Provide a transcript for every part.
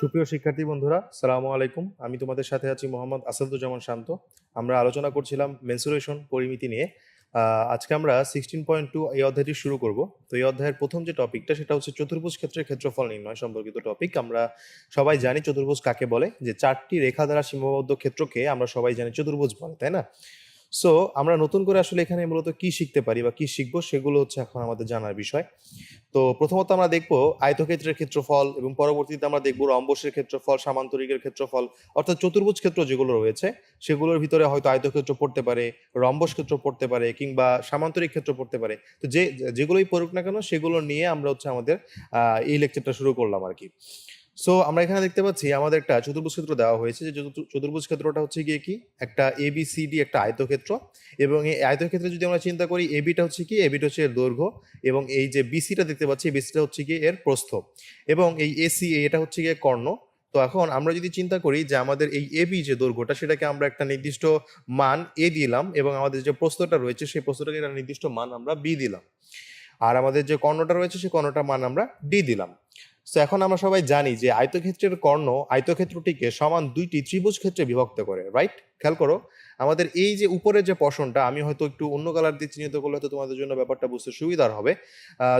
সুপ্রিয় শিক্ষার্থী বন্ধুরা সালামু আলাইকুম। আমি তোমাদের সাথে আছি মোহাম্মদ আসাদুজ্জামান শান্ত। আমরা আলোচনা করছিলাম মেন্সুরেশন পরিমিতি নিয়ে। আজকে আমরা সিক্সটিন পয়েন্ট টু এই অধ্যায়টি শুরু করব। তো এই অধ্যায়ের প্রথম যে টপিকটা, সেটা হচ্ছে চতুর্ভুজ ক্ষেত্রের ক্ষেত্রফল নির্ণয় সম্পর্কিত টপিক। আমরা সবাই জানি চতুর্ভুজ কাকে বলে, যে চারটি রেখা দ্বারা সীমাবদ্ধ ক্ষেত্রকে আমরা সবাই জানি চতুর্ভুজ বলে, তাই না? সো আমরা নতুন করে আসলে এখানে মূলত কি শিখতে পারি বা কি শিখব সেগুলো হচ্ছে এখন আমাদের জানার বিষয়। তো প্রথমত আমরা দেখব আয়তক্ষেত্রের ক্ষেত্রফল এবং পরবর্তীতে আমরা দেখব রম্বসের ক্ষেত্রফল, সামান্তরিকের ক্ষেত্রফল, অর্থাৎ চতুর্ভুজ ক্ষেত্র যেগুলো রয়েছে, সেগুলোর ভিতরে হয়তো আয়তক্ষেত্র পড়তে পারে, রম্বস ক্ষেত্র পড়তে পারে কিংবা সামান্তরিক ক্ষেত্র পড়তে পারে। তো যে যেগুলোই পড়ুক না কেন, সেগুলো নিয়ে আমরা হচ্ছে আমাদের এই লেকচারটা শুরু করলাম আর কি সো আমরা এখানে দেখতে পাচ্ছি, আমাদের একটা চতুর্ভুজ ক্ষেত্র দেওয়া হয়েছে। যে চতুর্ভুজ- ক্ষেত্রটা হচ্ছে গিয়ে কি? একটা এ বি সি ডি একটা আয়তক্ষেত্র। এবং এই আয়তক্ষেত্রে যদি আমরা চিন্তা করি এবিটা হচ্ছে কি? এবিটা হচ্ছে এর দৈর্ঘ্য। এবং এই যে বিসিটা দেখতে পাচ্ছি বিসিটা হচ্ছে কি এর প্রস্থ। এবং এই এসি এটা হচ্ছে গিয়ে কর্ণ। তো এখন আমরা যদি চিন্তা করি যে আমাদের এই এবি যে দৈর্ঘ্যটা, সেটাকে আমরা একটা নির্দিষ্ট মান এ দিলাম এবং আমাদের যে প্রস্থটা রয়েছে, সেই প্রস্থটাকে একটা নির্দিষ্ট মান আমরা বি দিলাম। আর আমাদের যে কর্ণটা রয়েছে সেই কর্ণটার মান আমরা ডি দিলাম। তো এখন আমরা সবাই জানি যে আয়তক্ষেত্রের কর্ণ আয়তক্ষেত্রটিকে সমান দুইটি ত্রিভুজ ক্ষেত্রে বিভক্ত করে রাইট খেয়াল করো, আমাদের এই যে উপরের যে পশনটা আমি হয়তো একটু অন্য কালার দিয়ে চিহ্নিত করলে হয়তো তোমাদের জন্য ব্যাপারটা বুঝতে সুবিধার হবে।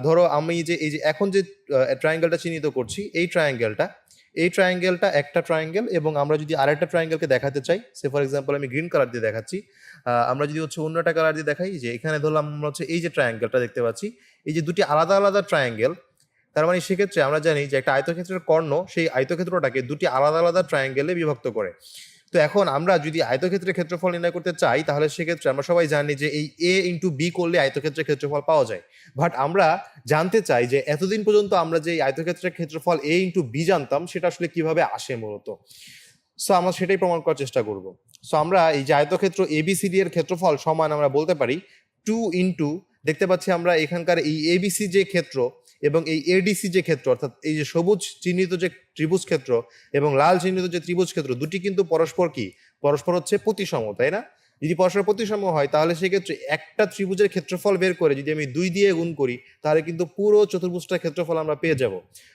ধরো আমি যে, এই যে এখন যে ট্রায়াঙ্গেলটা চিহ্নিত করছি, এই ট্রায়াঙ্গেলটা এই ট্রায়াঙ্গেলটা একটা ট্রায়াঙ্গেল এবং আমরা যদি আরেকটা ট্রায়াঙ্গেলকে দেখাতে চাই সে ফর এক্সাম্পল আমি গ্রিন কালার দিয়ে দেখাচ্ছি আমরা যদি হচ্ছে অন্য একটা কালার দিয়ে দেখাই, যে এখানে ধরলাম আমরা হচ্ছে এই যে ট্রায়াঙ্গেলটা দেখতে পাচ্ছি, এই যে দুটি আলাদা আলাদা ট্রায়াঙ্গেল তার মানে সেক্ষেত্রে আমরা জানি যে একটা আয়তক্ষেত্রের কর্ণ সেই আয়তক্ষেত্রটাকে দুটি আলাদা আলাদা ট্রায়াঙ্গেলে বিভক্ত করে। তো এখন আমরা যদি আয়তক্ষেত্রের ক্ষেত্রফল নির্ণয় করতে চাই, তাহলে সেক্ষেত্রে আমরা সবাই জানি যে এই এ ইন্টু বি করলে আয়তক্ষেত্রের ক্ষেত্রফল পাওয়া যায়। বাট আমরা জানতে চাই যে এতদিন পর্যন্ত আমরা যে আয়তক্ষেত্রের ক্ষেত্রফল এ ইন্টু বি জানতাম, সেটা আসলে কীভাবে আসে মূলত? সো আমরা সেটাই প্রমাণ করার চেষ্টা করব। সো আমরা এই যে আয়তক্ষেত্র এবিসিডি এর ক্ষেত্রফল সমান আমরা বলতে পারি টু ইন্টু দেখতে পাচ্ছি আমরা এখানকার এই এবিসি যে ক্ষেত্র এবং এই এডিসি যে ক্ষেত্র, অর্থাৎ এই যে সবুজ চিহ্নিত যে ত্রিভুজ ক্ষেত্র এবং লাল চিহ্নিত যে ত্রিভুজ ক্ষেত্র, দুটি কিন্তু পরস্পর কি? পরস্পর হচ্ছে প্রতিসম, তাই না? যদি পরস্পর প্রতিসম হয়, তাহলে সেক্ষেত্রে একটা ত্রিভুজের ক্ষেত্রফল বের করে যদি আমি দুই দিয়ে গুণ করি, তাহলে কিন্তু পুরো চতুর্ভুজটার ক্ষেত্রফল আমরা পেয়ে যাব।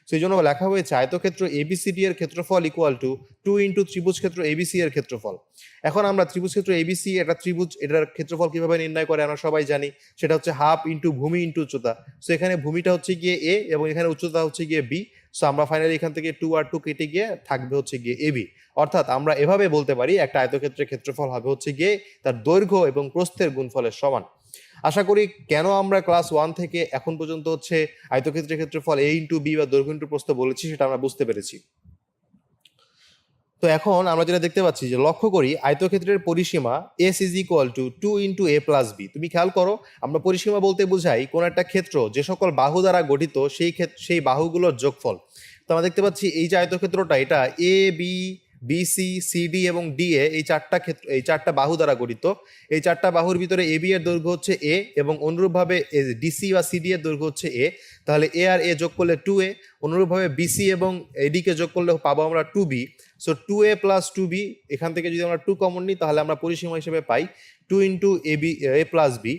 সেই জন্য লেখা হয়েছে, আয়তক্ষেত্র এবিসিডি এর ক্ষেত্রফল ইকুয়াল টু টু ইন্টু ত্রিভুজ ক্ষেত্র এবিসি এর ক্ষেত্রফল। এখন আমরা ত্রিভুজ ক্ষেত্র এবিসি এটা ত্রিভুজ, এটার ক্ষেত্রফল কীভাবে নির্ণয় করে আমরা সবাই জানি, সেটা হচ্ছে হাফ ইন্টু ভূমি ইন্টু উচ্চতা। সো এখানে ভূমিটা হচ্ছে গিয়ে এ এবং এখানে উচ্চতা হচ্ছে গিয়ে বি সো আমরা ফাইনালি এখান থেকে টু আর টু কেটে গিয়ে থাকবে হচ্ছে গিয়ে এবি অর্থাৎ আমরা এভাবে বলতে পারি একটা আয়তক্ষেত্রের ক্ষেত্রফল হবে হচ্ছে গিয়ে তার দৈর্ঘ্য এবং প্রস্থের গুণফলের সমান। আশা করি কেন আমরা ক্লাস ওয়ান থেকে এখন পর্যন্ত হচ্ছে আয়তক্ষেত্রের ক্ষেত্রফল এ ইন্টু বি বা দৈর্ঘ্য ইন্টু প্রস্থ বলেছি সেটা আমরা বুঝতে পেরেছি। তো এখন আমরা যেটা দেখতে পাচ্ছি যে লক্ষ্য করি আয়তক্ষেত্রের পরিসীমা S is equal to two into A plus B তুমি খেয়াল করো, আমরা পরিসীমা বলতে বোঝাই কোন একটা ক্ষেত্র যে সকল বাহু দ্বারা গঠিত সেই ক্ষেত্র সেই বাহুগুলোর যোগফল। তো আমরা দেখতে পাচ্ছি এই যে আয়তক্ষেত্রটা, এটা এ বি বিসি সিডি এবং ডিএ এই চারটা ক্ষেত্র, এই চারটা বাহু দ্বারা গঠিত। এই চারটা বাহুর ভিতরে এ বি এর দৈর্ঘ্য হচ্ছে এ এবং অনুরূপভাবে ডিসি বা সিডি এর দৈর্ঘ্য হচ্ছে এ তাহলে এ আর এ যোগ করলে টু এ অনুরূপভাবে বিসি এবং এডিকে যোগ করলে পাবো আমরা two B so two A plus two B এখান থেকে যদি আমরা টু কমন নিই, তাহলে আমরা পরিসীমা হিসেবে পাই two into A B A plus B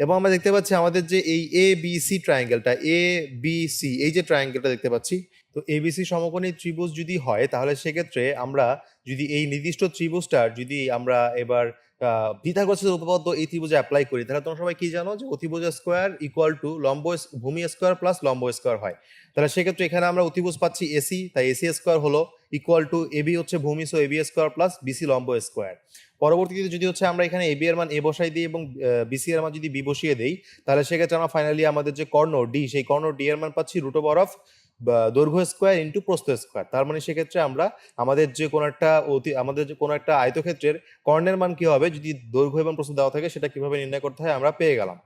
এবং আমরা দেখতে পাচ্ছি আমাদের যে এই এ বি সি ট্রায়াঙ্গেলটা এ বি সি এই যে ট্রায়াঙ্গেলটা দেখতে পাচ্ছি তো এবিসি সমকোণী ত্রিভুজ যদি হয়, তাহলে সেক্ষেত্রে আমরা যদি এই নির্দিষ্ট ত্রিভুজটার যদি আমরা এবার পিথাগোরাসের উপপাদ্য এই ত্রিভুজে অ্যাপ্লাই করি, তাহলে তোমরা সবাই কি জানো যে অতিভুজ স্কোয়ার ইকুয়াল টু লম্ব ভূমি স্কোয়ার প্লাস লম্ব স্কোয়ার হয়। তাহলে সেক্ষেত্রে এখানে আমরা অতিভুজ পাচ্ছি এসি তাই এসি স্কোয়ার হলো ইকুয়াল টু এবি হচ্ছে ভূমি so AB square plus BC লম্ব স্কোয়ার পরবর্তীতে যদি হচ্ছে আমরা এখানে এবি এর মান এ বসাই দিই এবং বিসি এর মান যদি বি বসিয়ে দেই, তাহলে সেক্ষেত্রে আমরা ফাইনালি আমাদের যে কর্ণ ডি সেই কর্ণ ডি এর মান পাচ্ছি রুট ওভার অফ দৈর্ঘ্য স্কোয়ার ইন্টু প্রস্থ স্কোয়ার তার মানে সেক্ষেত্রে আমরা আমাদের যে কোনো একটা অতি আমাদের যে কোনো একটা আয়তক্ষেত্রের কর্ণের মান কি হবে? যদি দৈর্ঘ্য এবং প্রস্থ দেওয়া থাকে, সেটা কীভাবে নির্ণয় করতে হয় আমরা পেয়ে গেলাম।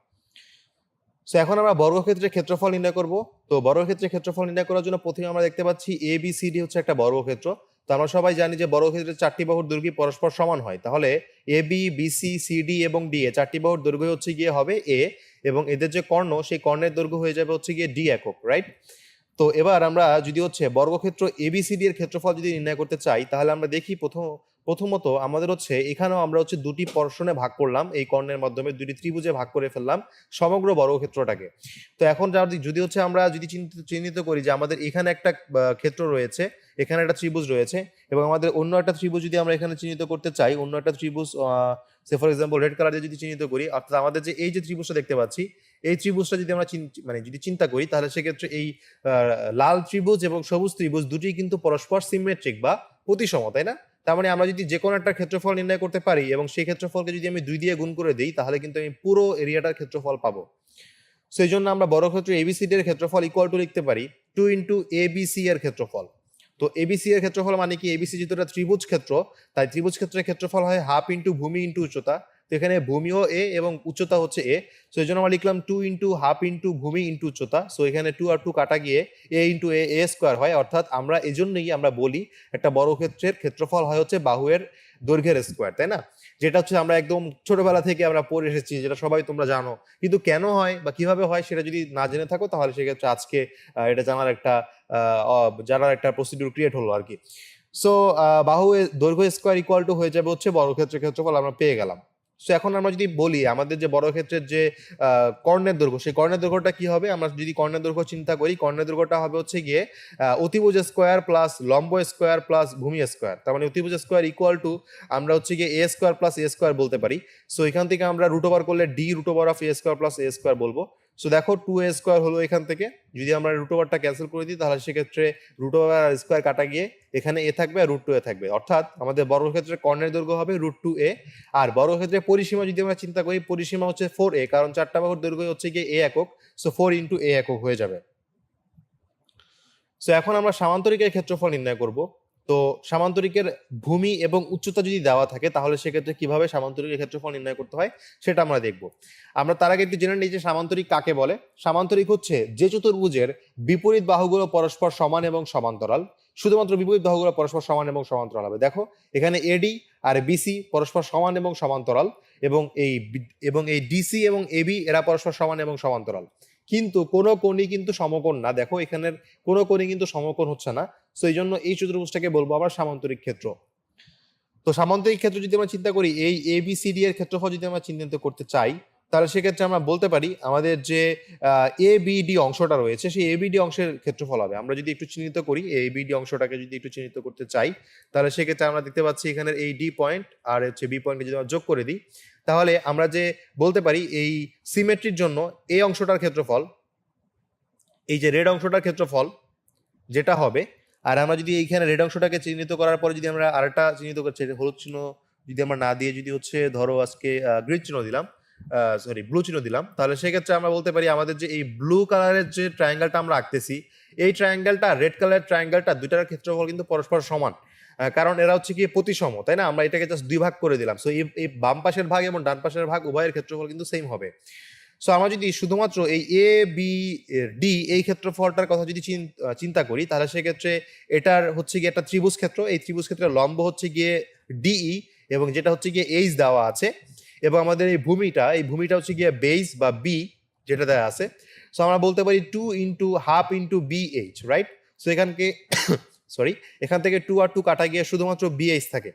সো এখন আমরা বর্গক্ষেত্রের ক্ষেত্রফল নির্ণয় করব। তো বর্গক্ষেত্রের ক্ষেত্রফল নির্ণয় করার জন্য প্রথমে আমরা দেখতে পাচ্ছি এ বি সি ডি হচ্ছে একটা বর্গক্ষেত্র। তো আমরা সবাই জানি যে বর্গক্ষেত্রের চারটি বাহুর দৈর্ঘ্য পরস্পর সমান হয়। তাহলে এ বি বিসি সিডি এবং ডি এ চারটি বাহুর দৈর্ঘ্য হচ্ছে গিয়ে হবে এ এবং এদের যে কর্ণ, সেই কর্ণের দৈর্ঘ্য হয়ে যাবে হচ্ছে গিয়ে ডি একক রাইট তো এবার আমরা যদি হচ্ছে বর্গক্ষেত্র এবিসিডি এর ক্ষেত্রফল যদি নির্ণয় করতে চাই, তাহলে আমরা দেখি প্রথম, প্রথমত আমাদের হচ্ছে এখানেও আমরা হচ্ছে দুটি পর্ষণে ভাগ করলাম, এই কর্ণের মাধ্যমে দুটি ত্রিভুজে ভাগ করে ফেললাম সমগ্র বর্গক্ষেত্রটাকে। তো এখন যদি হচ্ছে আমরা যদি চিহ্নিত চিহ্নিত করি যে আমাদের এখানে একটা ক্ষেত্র রয়েছে, এখানে একটা ত্রিভুজ রয়েছে এবং আমাদের অন্য একটা ত্রিভুজ যদি আমরা এখানে চিহ্নিত করতে চাই, অন্য একটা ত্রিভুজ say for example red colour দিয়ে যদি চিহ্নিত করি, অর্থাৎ আমাদের যে এই যে ত্রিভুজটা দেখতে পাচ্ছি এই ত্রিভুজটা যদি আমরা মানে যদি চিন্তা করি, তাহলে সেক্ষেত্রে এই লাল ত্রিভুজ এবং সবুজ ত্রিভুজ দুটি কিন্তু পরস্পর সিমেট্রিক বা প্রতিসম, তাই না? তার মানে আমরা যদি যে কোনো একটা ক্ষেত্রফল নির্ণয় করতে পারি এবং সেই ক্ষেত্রফলকে যদি আমি দুই দিয়ে গুণ করে দিই, তাহলে কিন্তু আমি পুরো এরিয়াটার ক্ষেত্রফল পাবো। সেই জন্য আমরা বর্গক্ষেত্র এবিসিডি এর ক্ষেত্রফল ইকুয়াল টু লিখতে পারি টু ইন্টু এবিসি এর ক্ষেত্রফল। তো এবিসি এর ক্ষেত্রফল মানে কি? এবিসি যেহেতু ত্রিভুজ ক্ষেত্র, তাই ত্রিভুজ ক্ষেত্রের ক্ষেত্রফল হয় হাফ ইন্টু ভূমি ইন্টু উচ্চতা। তো এখানে ভূমিও এ এবং উচ্চতা হচ্ছে এ। সো এই জন্য আমরা লিখলাম টু ইন্টু হাফ ইন্টু ভূমি ইন্টু উচ্চতা। সো এখানে টু আর টু কাটা গিয়ে এ ইন্টু এ এ স্কোয়ার হয়। অর্থাৎ আমরা এই জন্যই আমরা বলি একটা বড় ক্ষেত্রের ক্ষেত্রফল হয় হচ্ছে বাহুয়ের দৈর্ঘ্যের স্কোয়ার তাই না? যেটা হচ্ছে আমরা একদম ছোটবেলা থেকে আমরা পড়ে এসেছি, যেটা সবাই তোমরা জানো। কিন্তু কেন হয় বা কীভাবে হয় সেটা যদি না জেনে থাকো, তাহলে সেক্ষেত্রে আজকে এটা জানার একটা জানার একটা প্রসিডিউর ক্রিয়েট হলো আর কি সো বাহু দৈর্ঘ্য স্কোয়ার ইকুয়াল টু হয়ে যাবে হচ্ছে বর্গক্ষেত্রের ক্ষেত্রফল আমরা পেয়ে গেলাম। সো এখন আমরা যদি বলি, আমাদের যে বড় ক্ষেত্রের যে কর্ণের দৈর্ঘ্য, সেই কর্ণের দৈর্ঘ্যটা কি হবে? আমরা যদি কর্ণের দৈর্ঘ্য চিন্তা করি, কর্ণের দৈর্ঘ্যটা হবে হচ্ছে গিয়ে অতিভুজ স্কোয়ার প্লাস লম্ব স্কোয়ার প্লাস ভূমি স্কোয়ার। তার মানে অতিভুজ স্কোয়ার ইকুয়াল টু আমরা হচ্ছে গিয়ে A square plus A square বলতে পারি। সো এখান থেকে আমরা রুট ওভার করলে D root over of A square plus A square বলব। সো দেখো টু এ স্কোয়ার হলো এখান থেকে। যদি আমরা রুট ওভারটা ক্যান্সেল করে দিই, তাহলে সেক্ষেত্রে রুট ওভার আর স্কোয়ার কাটা গিয়ে এখানে এ থাকবে আর রুট টু এ থাকবে। অর্থাৎ আমাদের বর্গক্ষেত্রের কর্ণের দৈর্ঘ্য হবে রুট টু এ আর বর্গক্ষেত্রের পরিসীমা যদি আমরা চিন্তা করি, পরিসীমা হচ্ছে ফোর এ কারণ চারটা বাহুর দৈর্ঘ্য হচ্ছে গিয়ে এ একক। সো ফোর ইন্টু এ একক হয়ে যাবে। সো এখন আমরা সামান্তরিকের ক্ষেত্রফল নির্ণয় করব। তো সামান্তরিকের ভূমি এবং উচ্চতা যদি দেওয়া থাকে, তাহলে সেক্ষেত্রে কীভাবে সামান্তরিকের ক্ষেত্রফল নির্ণয় করতে হয়, সেটা আমরা দেখব। আমরা তার আগে একটু জেনে নিই যে সামান্তরিক কাকে বলে। সামান্তরিক হচ্ছে যে চতুর্ভুজের বিপরীত বাহুগুলো পরস্পর সমান এবং সমান্তরাল। শুধুমাত্র বিপরীত বাহুগুলো পরস্পর সমান এবং সমান্তরাল হবে। দেখো, এখানে এডি আর বিসি পরস্পর সমান এবং সমান্তরাল এবং এই এবং এই ডিসি এবং এবি এরা পরস্পর সমান এবং সমান্তরাল। কিন্তু কোনো কোণই কিন্তু সমকোণ না। দেখো, এখানের কোনো কোণই কিন্তু সমকোণ হচ্ছে না। সো এই জন্য এই চতুর্ভুজটাকে বলব আবার সামান্তরিক ক্ষেত্র। তো সামান্তরিক ক্ষেত্র যদি আমরা চিন্তা করি, এই এ বি সি ডি এর ক্ষেত্রফল যদি আমরা চিহ্নিত করতে চাই, তাহলে সেক্ষেত্রে আমরা বলতে পারি আমাদের যে এ বি ডি অংশটা রয়েছে, সেই এ বি ডি অংশের ক্ষেত্রফল হবে। আমরা যদি একটু চিহ্নিত করি এই বি ডি অংশটাকে যদি একটু চিহ্নিত করতে চাই, তাহলে সেক্ষেত্রে আমরা দেখতে পাচ্ছি এখানে এই ডি পয়েন্ট আর হচ্ছে বি পয়েন্টকে যদি আমরা যোগ করে দিই, তাহলে আমরা যে বলতে পারি এই সিমেট্রির জন্য এই অংশটার ক্ষেত্রফল, এই যে রেড অংশটার ক্ষেত্রফল, যেটা হবে আর আমরা যদি এইখানে রেড অংশটাকে চিহ্নিত করার পরে যদি আমরা আরেকটা চিহ্নিত করছি হলুদ চিহ্ন, যদি আমরা না দিয়ে যদি হচ্ছে ধরো আজকে গ্রিন চিহ্ন দিলাম সরি ব্লু চিহ্ন দিলাম, তাহলে সেক্ষেত্রে আমরা বলতে পারি আমাদের যে এই ব্লু কালারের যে ট্রায়াঙ্গেলটা আমরা আঁকতেছি, এই ট্রায়াঙ্গেলটা রেড কালারের ট্রায়াঙ্গেলটা দুইটার ক্ষেত্রফল কিন্তু পরস্পর সমান। কারণ এরা হচ্ছে কি প্রতিসম, তাই না? আমরা এটাকে জাস্ট দুই ভাগ করে দিলাম। সো এই বাম পাশের ভাগ এবং ডান পাশের ভাগ উভয়ের ক্ষেত্রফল কিন্তু সেম হবে। সো আমরা যদি শুধুমাত্র এই এ বি ডি এই ক্ষেত্রফলটার কথা যদি চিন- চিন্তা করি, তাহলে সেক্ষেত্রে এটার হচ্ছে গিয়ে একটা ত্রিভুজ ক্ষেত্র। এই ত্রিভুজ ক্ষেত্রের লম্ব হচ্ছে গিয়ে ডিই এবং যেটা হচ্ছে গিয়ে এইচ দেওয়া আছে এবং আমাদের এই ভূমিটা এই ভূমিটা হচ্ছে গিয়ে বেস বা বি যেটা দেওয়া আছে। সো আমরা বলতে পারি two into half into B H right so এখানকে sorry এখান থেকে টু আর টু কাটা গিয়ে শুধুমাত্র বিএইচ থাকে।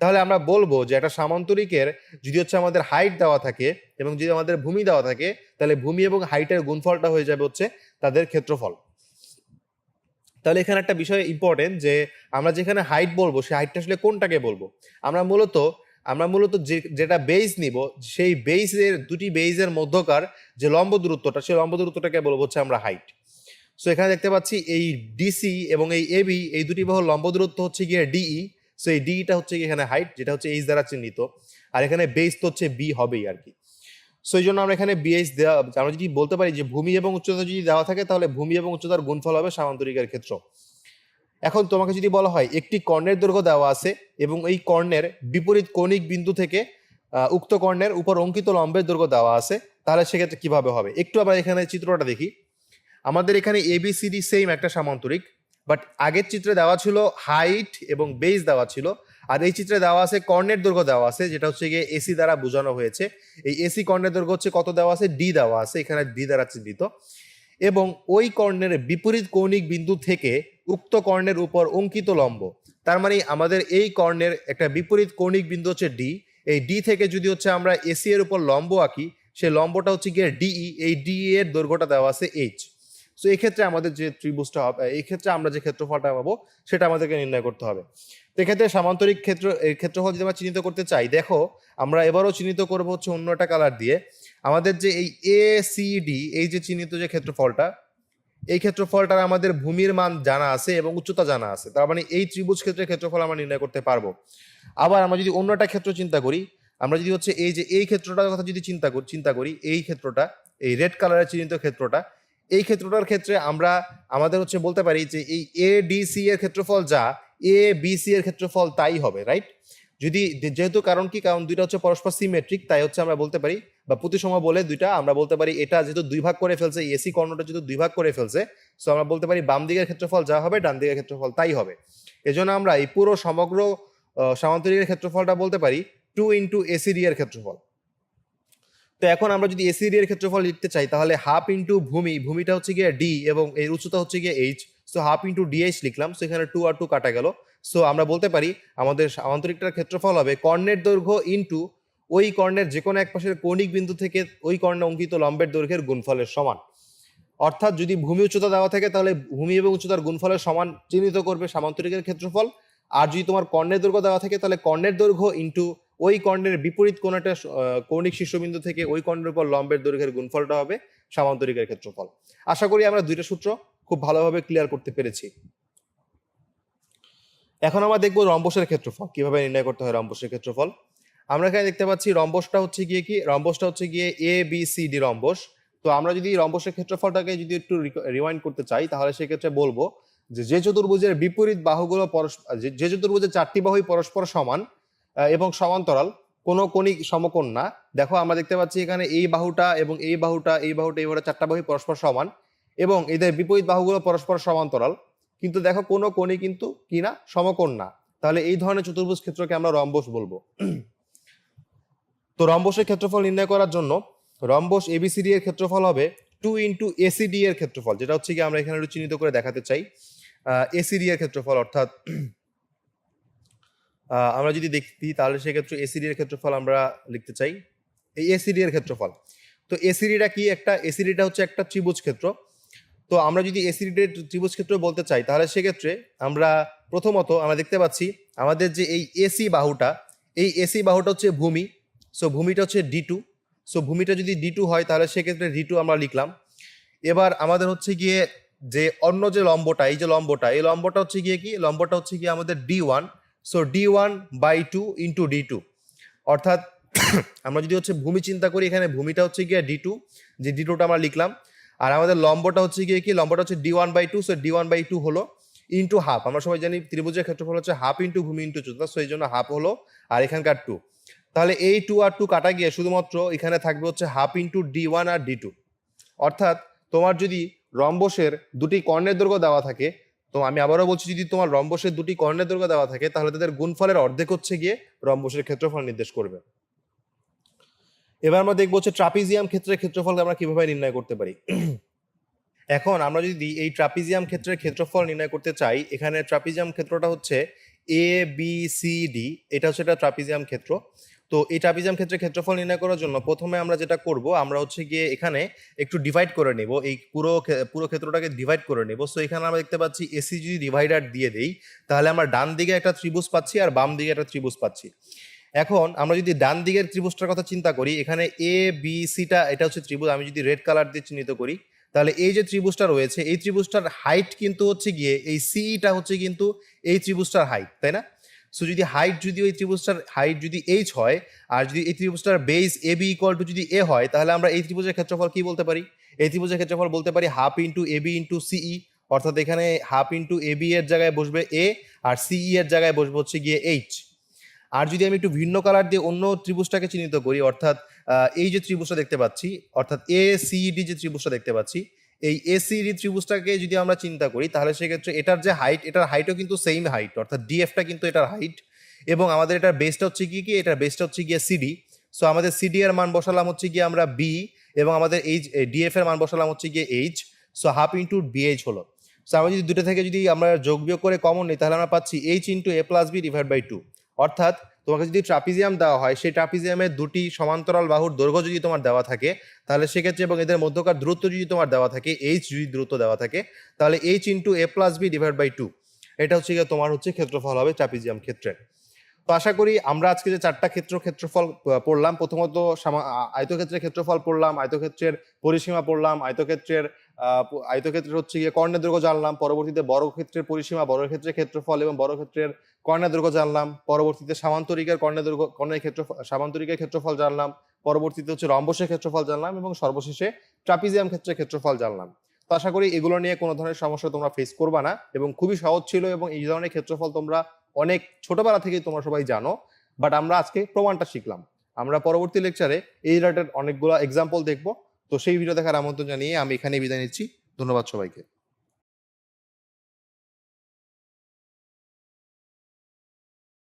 তাহলে আমরা বলব যে একটা সামান্তরিকের যদি হচ্ছে আমাদের হাইট দেওয়া থাকে এবং যদি আমাদের ভূমি দেওয়া থাকে, তাহলে ভূমি এবং হাইটের গুণফলটা হয়ে যাবে হচ্ছে তাদের ক্ষেত্রফল। তাহলে এখানে একটা বিষয় ইম্পর্টেন্ট যে আমরা যেখানে হাইট বলব, সেই হাইটটা আসলে কোনটাকে বলব? আমরা মূলত আমরা মূলত যে, যেটা বেস নিব, সেই বেসের দুটি বেসের মধ্যকার যে লম্ব দূরত্বটা, সেই লম্ব দূরত্বটাকে বলব হচ্ছে আমরা হাইট সো এখানে দেখতে পাচ্ছি এই ডিসি এবং এই এবি এই দুটি বাহুর লম্ব দূরত্ব হচ্ছে গিয়ে ডিই সো এই ডিটা হচ্ছে এখানে হাইট যেটা হচ্ছে এইচ দ্বারা চিহ্নিত। আর এখানে বেস তো হচ্ছে বি হবেই আর কি। সো এই জন্য আমরা এখানে বিএইচ দেওয়া, আমরা যদি বলতে পারি যে ভূমি এবং উচ্চতা যদি দেওয়া থাকে, তাহলে ভূমি এবং উচ্চতার গুণফল হবে সামান্তরিকের ক্ষেত্র। এখন তোমাকে যদি বলা হয়, একটি কর্ণের দৈর্ঘ্য দেওয়া আছে এবং এই কর্ণের বিপরীত কৌণিক বিন্দু থেকে উক্ত কর্ণের উপর অঙ্কিত লম্বের দৈর্ঘ্য দেওয়া আছে, তাহলে সেক্ষেত্রে কীভাবে হবে? একটু আবার এখানে চিত্রটা দেখি। আমাদের এখানে এবিসিডি সেম একটা সামান্তরিক। বাট আগের চিত্রে দেওয়া ছিল হাইট এবং বেস দেওয়া ছিল। আর এই চিত্রে দেওয়া আছে কর্ণের দৈর্ঘ্য দেওয়া আছে, যেটা হচ্ছে গিয়ে এসি দ্বারা বোঝানো হয়েছে। এই এসি কর্ণের দৈর্ঘ্য হচ্ছে কত দেওয়া আছে? ডি দেওয়া আছে, এখানে ডি দ্বারা চিহ্নিত। এবং ওই কর্ণের বিপরীত কৌণিক বিন্দু থেকে উক্ত কর্ণের উপর অঙ্কিত লম্ব। তার মানে আমাদের এই কর্ণের একটা বিপরীত কৌণিক বিন্দু হচ্ছে ডি এই ডি থেকে যদি হচ্ছে আমরা এসি এর উপর লম্ব আঁকি সেই লম্বটা হচ্ছে গিয়ে ডিই এই ডিই এর দৈর্ঘ্যটা দেওয়া আছে এইচ সো এই ক্ষেত্রে আমাদের যে ত্রিভুজটা হবে এই ক্ষেত্রে আমরা যে ক্ষেত্রফলটা পাবো, সেটা আমাদেরকে নির্ণয় করতে হবে। তো এক্ষেত্রে সামান্তরিক ক্ষেত্র এই ক্ষেত্রফল যদি আমরা চিহ্নিত করতে চাই, দেখো আমরা এবারও চিহ্নিত করব হচ্ছে অন্য একটা কালার দিয়ে। আমাদের যে এই এ সি ডি এই যে চিহ্নিত যে ক্ষেত্রফলটা, এই ক্ষেত্রফলটার আমাদের ভূমির মান জানা আছে এবং উচ্চতা জানা আছে। তার মানে এই ত্রিভুজ ক্ষেত্রের ক্ষেত্রফল আমরা নির্ণয় করতে পারব। আবার আমরা যদি অন্য একটা ক্ষেত্র চিন্তা করি, আমরা যদি হচ্ছে এই যে এই ক্ষেত্রটার কথা যদি চিন্তা করি চিন্তা করি, এই ক্ষেত্রটা, এই রেড কালারের চিহ্নিত ক্ষেত্রটা এই ক্ষেত্রটার ক্ষেত্রে আমরা, আমাদের হচ্ছে বলতে পারি যে এই এ ডি সি এর ক্ষেত্রফল যা এ বি সি এর ক্ষেত্রফল তাই হবে রাইট যদি, যেহেতু কারণ কি? কারণ দুইটা হচ্ছে পরস্পর সিমেট্রিক তাই হচ্ছে আমরা বলতে পারি, বা প্রতিসম বলে দুইটা, আমরা বলতে পারি এটা যেহেতু দুই ভাগ করে ফেলছে এসি কর্ণটা যেহেতু দুই ভাগ করে ফেলছে সো আমরা বলতে পারি বাম দিকের ক্ষেত্রফল যা হবে, ডান দিকের ক্ষেত্রফল তাই হবে। এজন্য আমরা এই পুরো সমগ্র সামান্তরিকের ক্ষেত্রফলটা বলতে পারি টু ইন্টু এসি ডি এর ক্ষেত্রফল। তো এখন আমরা যদি এসি এর ক্ষেত্রফল লিখতে চাই, তাহলে হাফ ইন্টু ভূমি, ভূমিটা হচ্ছে গিয়ে ডি এবং এর উচ্চতা হচ্ছে গিয়ে H so half into DH লিখলাম সো এখানে টু আর টু কাটা গেল। সো আমরা বলতে পারি আমাদের সামান্তরিকটার ক্ষেত্রফল হবে কর্ণের দৈর্ঘ্য ইন্টু ওই কর্ণের যে কোনো এক পাশের কৌণিক বিন্দু থেকে ওই কর্ণে অঙ্কিত লম্বের দৈর্ঘ্যের গুণফলের সমান। অর্থাৎ যদি ভূমি উচ্চতা দেওয়া থাকে, তাহলে ভূমি এবং উচ্চতার গুণফলের সমান চিহ্নিত করবে সামান্তরিকের ক্ষেত্রফল। আর যদি তোমার কর্ণের দৈর্ঘ্য দেওয়া থাকে, তাহলে কর্ণের দৈর্ঘ্য ইন্টু ওই কর্ণের বিপরীত কোন একটা কৌণিক শীর্ষবিন্দু থেকে ওই কর্ণের উপর লম্বের দৈর্ঘ্যের গুণফলটা হবে সামান্তরিকের ক্ষেত্রফল। আশা করি আমরা দুইটা সূত্র খুব ভালোভাবে ক্লিয়ার করতে পেরেছি। এখন আমরা দেখব রম্বসের ক্ষেত্রফল, কীভাবে নির্ণয় করতে হয় রম্বসের ক্ষেত্রফল। আমরা এখানে দেখতে পাচ্ছি রম্বসটা হচ্ছে গিয়ে কি? রম্বসটা হচ্ছে গিয়ে A B C D rhombus. তো আমরা যদি রম্বসের ক্ষেত্রফলটাকে যদি একটু রিওয়াইন্ড করতে চাই, তাহলে সেক্ষেত্রে বলব যে যে চতুর্ভুজের বিপরীত বাহুগুলো পরস্পর যে- চতুর্ভুজের চারটি বাহুই পরস্পর সমান এবং সমান্তরাল। কোনো কোণিক সমকোণ না। দেখো আমরা দেখতে পাচ্ছি এখানে এই বাহুটা এবং এই বাহুটা এই বাহুটা এই বাহুটা চারটা বাহুই পরস্পর সমান এবং এদের বিপরীত বাহুগুলো পরস্পর সমান্তরাল। কিন্তু দেখো কোনো কোণই কিন্তু কি না, সমকোণ না। তাহলে এই ধরনের চতুর্ভুজ ক্ষেত্রকে আমরা রম্বস বলব। তো রম্বসের ক্ষেত্রফল নির্ণয় করার জন্য রম্বস এবিসিডি এর ক্ষেত্রফল হবে টু ইন্টু এসিডি এর ক্ষেত্রফল, যেটা হচ্ছে কি আমরা এখানে একটু চিহ্নিত করে দেখাতে চাই। এসিডি এর ক্ষেত্রফল অর্থাৎ আমরা যদি দেখি, তাহলে সেক্ষেত্রে এসিডি এর ক্ষেত্রফল আমরা লিখতে চাই। এই এসিডি এর ক্ষেত্রফল। তো এসিডিটা কি একটা? এসিডিটা হচ্ছে একটা ত্রিভুজ ক্ষেত্র। তো আমরা যদি এসিডি ত্রিভুজ ক্ষেত্র বলতে চাই, তাহলে সেক্ষেত্রে আমরা প্রথমত আমরা দেখতে পাচ্ছি, আমাদের যে এই এসি বাহুটা, এই এসি বাহুটা হচ্ছে ভূমি। সো ভূমিটা হচ্ছে ডি টু সো ভূমিটা যদি ডি টু হয়, তাহলে সেক্ষেত্রে ডি টু আমরা লিখলাম। এবার আমাদের হচ্ছে গিয়ে যে অন্য যে লম্বটা, এই যে লম্বটা, এই লম্বটা হচ্ছে গিয়ে কি? লম্বটা হচ্ছে গিয়ে আমাদের D one so D one by two into D two অর্থাৎ, আমরা যদি হচ্ছে ভূমি চিন্তা করি, এখানে ভূমিটা হচ্ছে গিয়ে ডি টু যে ডি টুটা আমরা লিখলাম। আর আমাদের লম্বটা হচ্ছে গিয়ে কি? লম্বটা হচ্ছে D one by two so D one by two হলো ইন্টু হাফ আমরা সবাই জানি ত্রিভুজের ক্ষেত্রফল হচ্ছে হাফ ইন্টু ভূমি ইন্টু উচ্চতা সো এই জন্য হাফ হলো আর এখানকার টু তাহলে এই টু আর টু কাটা গিয়ে শুধুমাত্র এখানে থাকবে হচ্ছে হাফ ইন্টু ডি ওয়ান আর ডি টু অর্থাৎ, তোমার যদি রম্বসের দুটি কর্ণের দৈর্ঘ্য দেওয়া থাকে তো আমি আবারও বলছি, যদি তোমার রম্বসের দুটি কর্ণের দৈর্ঘ্য দেওয়া থাকে, তাহলে তাদের গুণফলের অর্ধেক হচ্ছে গিয়ে রম্বসের ক্ষেত্রফল নির্দেশ করবে। এবার আমরা দেখব হচ্ছে ট্রাপিজিয়াম ক্ষেত্রের ক্ষেত্রফল আমরা কীভাবে নির্ণয় করতে পারি। এখন আমরা যদি এই ট্রাপিজিয়াম ক্ষেত্রের ক্ষেত্রফল নির্ণয় করতে চাই, এখানে ট্রাপিজিয়াম ক্ষেত্রটা হচ্ছে এ বি সি ডি এটা হচ্ছে ট্রাপিজিয়াম ক্ষেত্র। তো এই ট্রাপিজিয়াম ক্ষেত্রে ক্ষেত্রফল নির্ণয় করার জন্য প্রথমে আমরা যেটা করব, আমরা হচ্ছে গিয়ে এখানে একটু ডিভাইড করে নেব। এই পুরো পুরো ক্ষেত্রটাকে ডিভাইড করে নেব। সো এখানে আমরা দেখতে পাচ্ছি এসি যদি ডিভাইডার দিয়ে দেই। তাহলে আমরা ডান দিকে একটা ত্রিভুজ পাচ্ছি আর বাম দিকে একটা ত্রিভুজ পাচ্ছি। এখন আমরা যদি ডান দিকের ত্রিভুজটার কথা চিন্তা করি, এখানে এ বি সিটা এটা হচ্ছে ত্রিভুজ, আমি যদি রেড কালার দিয়ে চিহ্নিত করি, তাহলে এই যে ত্রিভুজটা রয়েছে, এই ত্রিভুজটার হাইট কিন্তু হচ্ছে গিয়ে, এই সিটা হচ্ছে কিন্তু এই ত্রিভুজটার হাইট তাই না? সো যদি হাইট যদি ওই ত্রিভুজটার হাইট যদি এইচ হয়, আর যদি এই ত্রিভুজটার base A B equal to যদি এ হয়, তাহলে আমরা এই ত্রিভুজের ক্ষেত্রফল কি বলতে পারি? এই ত্রিভুজের ক্ষেত্রফল বলতে পারি half into A B into CE অর্থাৎ এখানে হাফ ইন্টু এ বি এর জায়গায় বসবে এ আর সিই এর জায়গায় বসবে হচ্ছে গিয়ে এইচ আর যদি আমি একটু ভিন্ন কালার দিয়ে অন্য ত্রিভুজটাকে চিহ্নিত করি, অর্থাৎ এই যে ত্রিভুজটা দেখতে পাচ্ছি, অর্থাৎ এ সি ডি যে ত্রিভুজটা দেখতে পাচ্ছি এই এসিডি ত্রিভুজটাকে যদি আমরা চিন্তা করি, তাহলে সেক্ষেত্রে এটার যে হাইট এটার হাইটও কিন্তু সেম হাইট অর্থাৎ ডিএফটা কিন্তু এটার হাইট এবং আমাদের এটার বেসটা হচ্ছে কি কি? এটার বেসটা হচ্ছে গিয়ে সিডি সো আমাদের সিডি এর মান বসালাম হচ্ছে গিয়ে আমরা বি এবং আমাদের এইচ ডিএফ এর মান বসালাম হচ্ছে গিয়ে H so half into BH হলো। সো আমরা যদি দুটো থেকে যদি আমরা যোগ বিয়োগ করে কমন নিই, তাহলে আমরা পাচ্ছি H into A plus B divide by two অর্থাৎ তোমাকে যদি ট্রাপিজিয়াম দেওয়া হয়, সেই ট্রাপিজিয়ামের দুটি সমান্তরাল বাহুর দৈর্ঘ্য যদি তোমার দেওয়া থাকে, তাহলে সেক্ষেত্রে এবং এদের মধ্যকার দূরত্ব যদি তোমার দেওয়া থাকে এইচ যদি দূরত্ব দেওয়া থাকে, তাহলে H into A plus B divide by two এটা হচ্ছে গিয়ে তোমার হচ্ছে ক্ষেত্রফল হবে ট্রাপিজিয়াম ক্ষেত্রে তো আশা করি আমরা আজকে যে চারটা ক্ষেত্র, ক্ষেত্রফল পড়লাম, প্রথমত আয়তক্ষেত্রের ক্ষেত্রফল পড়লাম, আয়তক্ষেত্রের পরিসীমা পড়লাম, আয়তক্ষেত্রের আয়তক্ষেত্রের হচ্ছে গিয়ে কর্ণের দৈর্ঘ্য জানলাম, পরবর্তীতে বড় ক্ষেত্রের পরিসীমা বড় ক্ষেত্রের ক্ষেত্রফল এবং বড় ক্ষেত্রের কর্ণের দৈর্ঘ্য জানলাম, পরবর্তীতে সামান্তরিকের কর্ণের দৈর্ঘ্য, কর্ণের ক্ষেত্র, সামান্তরিকের ক্ষেত্রফল জানলাম, পরবর্তীতে হচ্ছে রম্বসের ক্ষেত্রফল জানলাম এবং সর্বশেষে ট্রাপিজিয়াম ক্ষেত্রের ক্ষেত্রফল জানলাম। তো আশা করি এগুলো নিয়ে কোনো ধরনের সমস্যা তোমরা ফেস করবা না এবং খুবই সহজ ছিল এবং এই ধরনের ক্ষেত্রফল তোমরা অনেক ছোটবেলা থেকেই তোমরা সবাই জানো। বাট আমরা আজকে প্রমাণটা শিখলাম। আমরা পরবর্তী লেকচারে এই রিলেটেড অনেকগুলো এক্সাম্পল দেখব। তো সেই ভিডিও দেখার আমন্ত্রণ জানিয়ে আমি এখানে বিদায় নিচ্ছি। ধন্যবাদ সবাইকে।